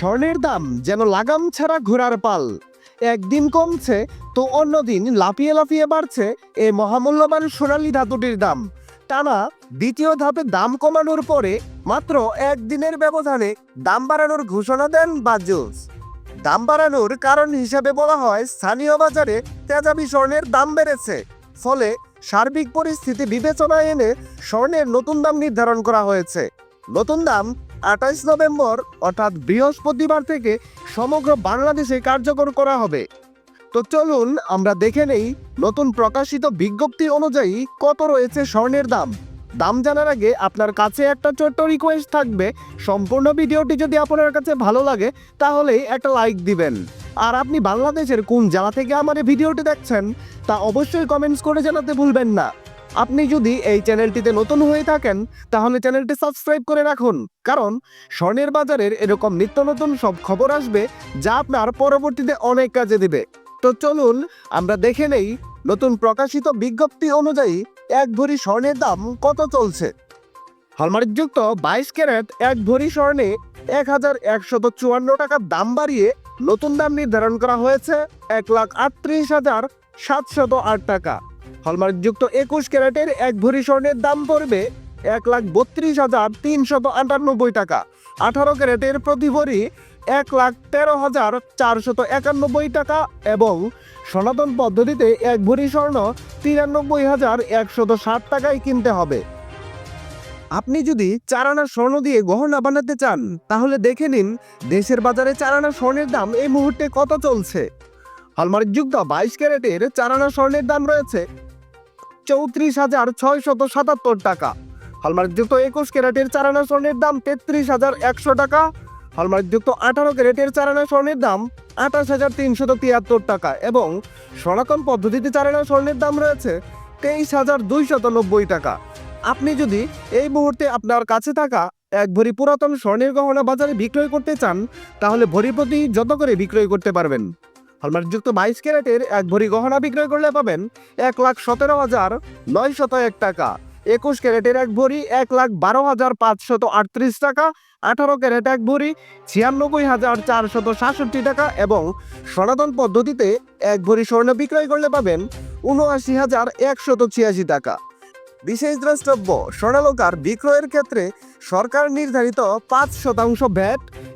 স্বর্ণের দাম যেন লাগাম ছাড়া ঘোড়ার পাল। একদিন কমছে, তো অন্যদিন লাফিয়ে লাফিয়ে বাড়ছে এ মহামূল্যবান সোনালী ধাতুটির দাম। টানা দ্বিতীয় ধাপে দাম কমানোর পরে মাত্র একদিনের ব্যবধানে দাম বাড়ানোর ঘোষণা দেন বাজুস। দাম বাড়ানোর কারণ হিসেবে বলা হয়, স্থানীয় বাজারে তেজাবি স্বর্ণের দাম বেড়েছে। ফলে সার্বিক পরিস্থিতি বিবেচনায় এনে স্বর্ণের নতুন দাম নির্ধারণ করা হয়েছে। নতুন দাম আঠাইশ নভেম্বর, অর্থাৎ বৃহস্পতিবার থেকে সমগ্র বাংলাদেশে কার্যকর করা হবে। তো চলুন আমরা দেখে নেই নতুন প্রকাশিত বিজ্ঞপ্তি অনুযায়ী কত রয়েছে স্বর্ণের দাম। দাম জানার আগে আপনার কাছে একটা ছোট্ট রিকোয়েস্ট থাকবে। সম্পূর্ণ ভিডিওটি যদি আপনার কাছে ভালো লাগে তাহলেই একটা লাইক দিবেন। আর আপনি বাংলাদেশের কোন জেলা থেকে আমার ভিডিওটি দেখছেন, তা অবশ্যই কমেন্টস করে জানাতে ভুলবেন না। আপনি যদি এই চ্যানেলটিতে নতুন হয়ে থাকেন, তাহলে চ্যানেলটি সাবস্ক্রাইব করে রাখুন। কারণ স্বর্ণের বাজারের এরকম নিত্য নতুন সব খবর আসবে, যা আপনার পরবর্তীতে অনেক কাজে দিবে। তো চলুন, আমরা দেখে নেই নতুন প্রকাশিত বিজ্ঞপ্তি অনুযায়ী এক ভরি স্বর্ণের দাম কত চলছে। হলমার্কযুক্ত বাইশ ক্যারেট এক ভরি স্বর্ণে এক হাজার একশত চুয়ান্ন টাকার দাম বাড়িয়ে নতুন দাম নির্ধারণ করা হয়েছে এক লাখ আটত্রিশ হাজার সাতশত আট টাকা। হলমার্কযুক্ত একুশ ক্যারেটের এক ভরি স্বর্ণের দাম পড়বে এক লাখ বত্রিশ হাজার তিনশত আটানব্বই টাকা। আঠারো ক্যারেটের প্রতি ভরি এক লাখ তেরো হাজার চারশত একানব্বই টাকা এবং সনাতন পদ্ধতিতে এক ভরি স্বর্ণ তিরানব্বই হাজার একশত ষাট টাকায় কিনতে হবে। আপনি যদি চারানা স্বর্ণ দিয়ে গহনা বানাতে চান, তাহলে দেখে নিন, দেশের বাজারে চারানা স্বর্ণের দাম এই মুহূর্তে কত চলছে। হলমার্কযুক্ত বাইশ ক্যারেটের চারানা স্বর্ণের দাম রয়েছে চৌত্রিশ হাজার ছয়শত সাতাত্তর টাকা। হলমার্কযুক্ত একুশ ক্যারেটের চারানা স্বর্ণের দাম তেত্রিশ হাজার একশো টাকা। হলমার্কযুক্ত আঠারো ক্যারেটের চারানা স্বর্ণের দাম আঠাশ হাজার তিনশত তিয়াত্তর টাকা এবং সনাতন পদ্ধতিতে চারানা স্বর্ণের দাম রয়েছে তেইশ হাজার দুইশত নব্বই টাকা। আপনি যদি এই মুহূর্তে আপনার কাছে থাকা এক ভরি পুরাতন স্বর্ণের গহনা বাজারে বিক্রয় করতে চান, তাহলে ভরি প্রতি যত করে বিক্রয় করতে পারবেন। হলমার্কযুক্ত বাইশ ক্যারেটের এক ভরি গহনা বিক্রয় করলে পাবেন এক লাখ সতেরো হাজার নয় শত এক টাকা। একুশ ক্যারেটের এক ভরি এক লাখ বারো হাজার পাঁচশত আটত্রিশ টাকা, আঠারো ক্যারেট এক ভরি ছিয়ানব্বই হাজার চারশত সাতষট্টি টাকা এবং সনাতন পদ্ধতিতে এক ভরি স্বর্ণ বিক্রয় করলে পাবেন উনআশি হাজার একশত ছিয়াশি টাকা। বিশেষ দ্রষ্টব্য, স্বর্ণালঙ্কার বিক্রয়ের ক্ষেত্রে সরকার নির্ধারিত পাঁচ শতাংশ ভ্যাট